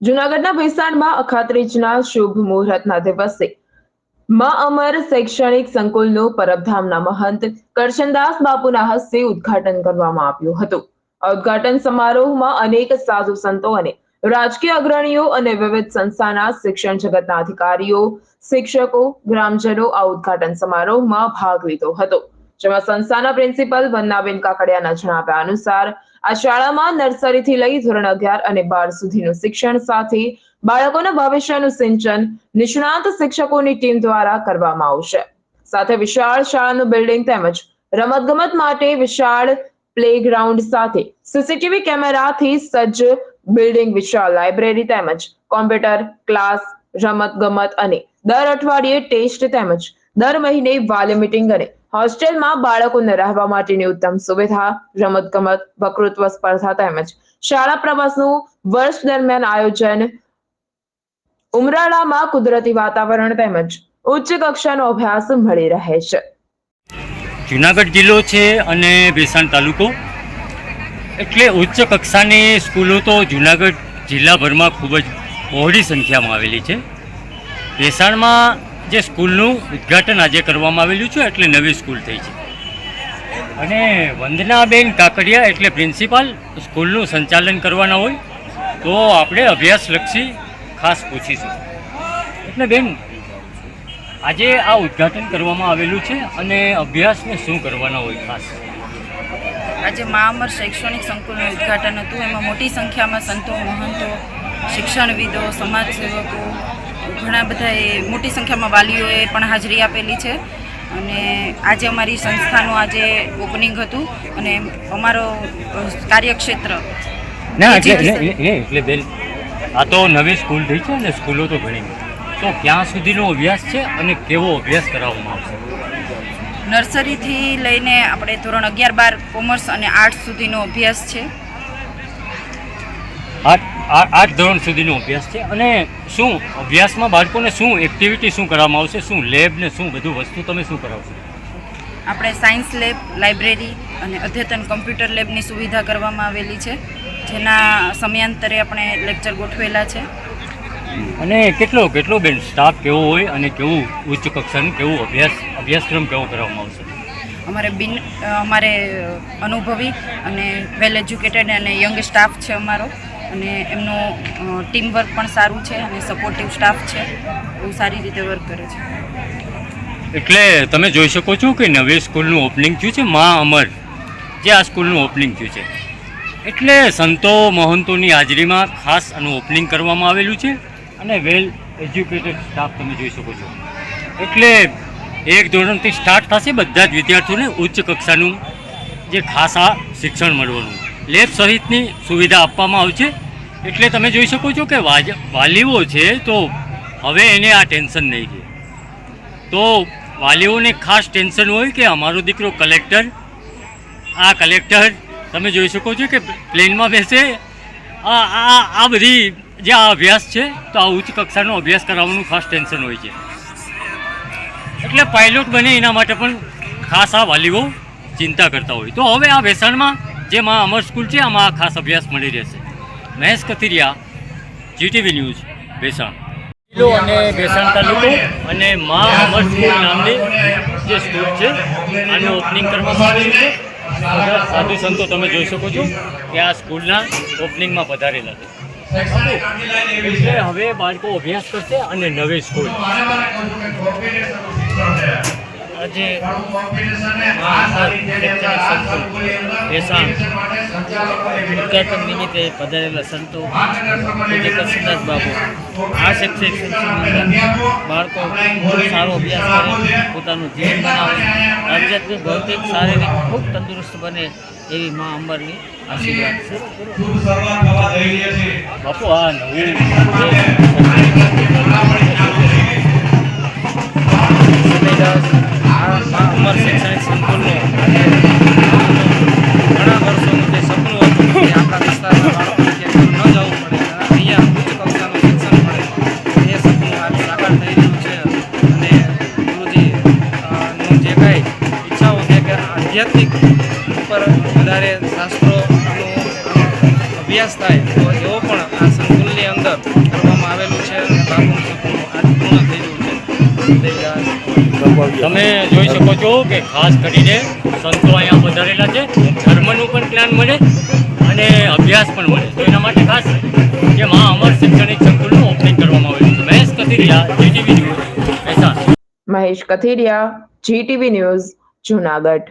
જુનાગઢના ભેસાણમાં અખાત્રીજના શુભ મુહૂર્તના દિવસે મા અમર શૈક્ષણિક સંકુલનું પરબધામના મહંત કરશનદાસ બાપુના હસ્તે ઉદ્ઘાટન કરવામાં આવ્યું હતું. ઉદ્ઘાટન સમારોહમાં અનેક સાધુ સંતો અને રાજકીય અગ્રણીઓ અને વિવિધ સંસ્થાના શિક્ષણ જગતના અધિકારીઓ, શિક્ષકો, ગ્રામજનો આ ઉદ્ઘાટન સમારોહમાં ભાગ લીધો હતો. જેમાં સંસ્થાના પ્રિન્સિપલ વન્નાબેન કાકડિયાના જણાવ્યા અનુસાર આ શાળામાં નર્સરીથી લઈ ધોરણ અગિયાર અને બાર સુધીનું શિક્ષણ સાથે બાળકોના ભવિષ્યનું સિંચન નિષ્ણાત શિક્ષકોની ટીમ દ્વારા કરવામાં આવશે. સાથે વિશાળ શાળાનું બિલ્ડિંગ તેમજ રમતગમત માટે વિશાળ પ્લેગ્રાઉન્ડ સાથે સીસીટીવી કેમેરાથી સજ્જ બિલ્ડિંગ, વિશાળ લાઇબ્રેરી તેમજ કોમ્પ્યુટર, ક્લાસ, રમતગમત અને દર અઠવાડિયે ટેસ્ટ તેમજ દર મહિને વાલી મિટિંગ અને હોસ્ટેલમાં બાળકોને રહેવા માટેની ઉત્તમ સુવિધા, રમતગમત વકૃત્વ સ્પર્ધા તેમજ શાળા પ્રવાસનું વર્ષ દરમિયાન આયોજન, ઉમરાળામાં કુદરતી વાતાવરણ તેમજ ઉચ્ચ કક્ષાનો અભ્યાસ મળી રહે છે. જુનાગઢ જિલ્લો છે અને ભેસાણ તાલુકો. એટલે ઉચ્ચ કક્ષાની સ્કૂલો તો જુનાગઢ જિલ્લાભરમાં ખૂબ જ બહોળી સંખ્યામાં આવેલી છે. ભેસાણમાં જે સ્કૂલનું ઉદ્ઘાટન આજે કરવામાં આવેલું છે, એટલે નવી સ્કૂલ થઈ છે. અને વંદનાબેન કાકડિયા એટલે પ્રિન્સિપાલ, સ્કૂલનું સંચાલન કરવાના હોય, તો આપણે અભ્યાસલક્ષી ખાસ પૂછીશું. એટલે બેન, આજે આ ઉદ્ઘાટન કરવામાં આવેલું છે અને અભ્યાસને શું કરવાના હોય ખાસ? આજે મહામર શૈક્ષણિક સંકુલનું ઉદ્ઘાટન હતું. એમાં મોટી સંખ્યામાં સંતો, મહંતો, શિક્ષણવિદો, સમાજસેવકો ઘણા બધા મોટી સંખ્યામાં વાલીઓએ પણ હાજરી આપેલી છે અને આજે અમારી સંસ્થાનું આજે ઓપનિંગ હતું અને અમારો કાર્યક્ષેત્ર ના એટલે બેન આ તો નવી સ્કૂલ થઈ છે અને સ્કૂલો તો ઘણી તો ક્યાં સુધીનો અભ્યાસ છે અને કેવો અભ્યાસ કરાવવામાં આવશે? નર્સરીથી લઈને આપણે ધોરણ અગિયાર બાર કોમર્સ અને આર્ટ્સ સુધીનો અભ્યાસ છે. આઠ આ- આઠ ધોરણ સુધીનો અભ્યાસ છે અને શું અભ્યાસમાં બાળકોને શું એક્ટિવિટી શું કરવામાં આવશે શું લેબ ને શું બધું વસ્તુ તમે શું કરાવશો? આપણે સાયન્સ લેબ લાઇબ્રેરી અને અદ્યતન કમ્પ્યુટર લેબની સુવિધા કરવામાં આવેલી છે જેના સમયાંતરે આપણે લેક્ચર ગોઠવેલા છે. અને કેટલો કેટલો બેન સ્ટાફ કેવો હોય અને કેવું ઉચ્ચ કક્ષાનું કેવું અભ્યાસ અભ્યાસક્રમ કેવો કરવામાં આવશે? અમારે બિન અમારે અનુભવી અને વેલ એજ્યુકેટેડ અને યંગ સ્ટાફ છે અમારો. અને એમનો ટીમ વર્ક પણ સારું છે અને સપોર્ટિવ સ્ટાફ છે. બહુ સારી રીતે વર્ક કરે છે. એટલે તમે જોઈ શકો છો કે નવી સ્કૂલનું ઓપનિંગ થયું છે, મા અમર. જે આ સ્કૂલનું ઓપનિંગ થયું છે. એટલે સંતો મહંતોની હાજરીમાં ખાસ આનું ઓપનિંગ કરવામાં આવેલું છે અને વેલ એજ્યુકેટેડ સ્ટાફ તમે જોઈ શકો છો. એટલે એક ધોરણથી સ્ટાર્ટ થશે, બધા જ વિદ્યાર્થીઓને ઉચ્ચ કક્ષાનું જે ખાસ આ શિક્ષણ મળવાનું. લેબ સહિતની સુવિધા આપવામાં આવશે એટલે તમે જોઈ શકો છો કે વાલીઓ છે તો હવે એને આ ટેન્શન નહીં રહે. તો વાલીઓને ખાસ ટેન્શન હોય કે અમારો દીકરો કલેક્ટર, આ કલેક્ટર, તમે જોઈ શકો છો કે પ્લેનમાં બેસે. આ આ આ બધી જે આ અભ્યાસ છે તો આ ઉચ્ચ કક્ષાનો અભ્યાસ કરાવવાનું ખાસ ટેન્શન હોય છે. એટલે પાયલોટ બને એના માટે પણ ખાસ આ વાલીઓ ચિંતા કરતા હોય. તો હવે આ ભેસાણમાં જે માં અમર સ્કૂલ છે આમાં ખાસ અભ્યાસ મળી રહેશે. Mahesh Kathiriya GTV news Bhesan. જિલ્લો અને ભેસાણ તાલુકો અને મા અમર સ્કૂલ નામની જે સ્કૂલ છે આનું ઓપનિંગ કરવામાં આવ્યું છે. સાધુ સંતો તમે જોઈ શકો છો કે આ સ્કૂલના ઓપનિંગમાં પધારેલા છે. હવે બાળકો અભ્યાસ કરશે અને નવી સ્કૂલ. આજે ભેસાણ ઉદઘાટન નિમિત્તે પધારેલા સંતો પૂજ્ય બાબુ, આ શૈક્ષણિક બાળકો ખૂબ સારો અભ્યાસ કરે, પોતાનું જીવન બનાવે, આધ્યાત્મિક ભૌતિક, શારીરિક ખૂબ તંદુરસ્ત બને એવી મા અંબરની આશીર્વાદ છે. બાપુ, આ નવું મા અમર શૈક્ષણિક સંકુલનું. ઘણા વર્ષોનું જે સપનું હતું કે આપણા ન જવું પડે અહીંયા ઉચ્ચ સપનું આજે સાકાર થઈ રહ્યું છે. અને ગુરુજીનું જે કાંઈ ઈચ્છાઓ કે આધ્યાત્મિક ઉપર વધારે શાસ્ત્રોનું અભ્યાસ થાય, તો એવો પણ આ સંકુલની અંદર કરવામાં આવેલું છે અને બાપુનું સપનું આજ પૂર્ણ થઈ રહ્યું છે. તમે જોઈ શકો છો કે ખાસ કરીને સંતો અહીંયા વધારેલા છે. ધર્મનું પણ જ્ઞાન મળે અને અભ્યાસ પણ મળે. તો એના માટે ખાસ કે મા અમર શૈક્ષણિક સંકુલનું ઓપનિંગ કરવામાં આવ્યું છે. Mahesh Kathiriya, GTV news. Mehsana Mahesh Kathiriya, GTV news, Junagadh.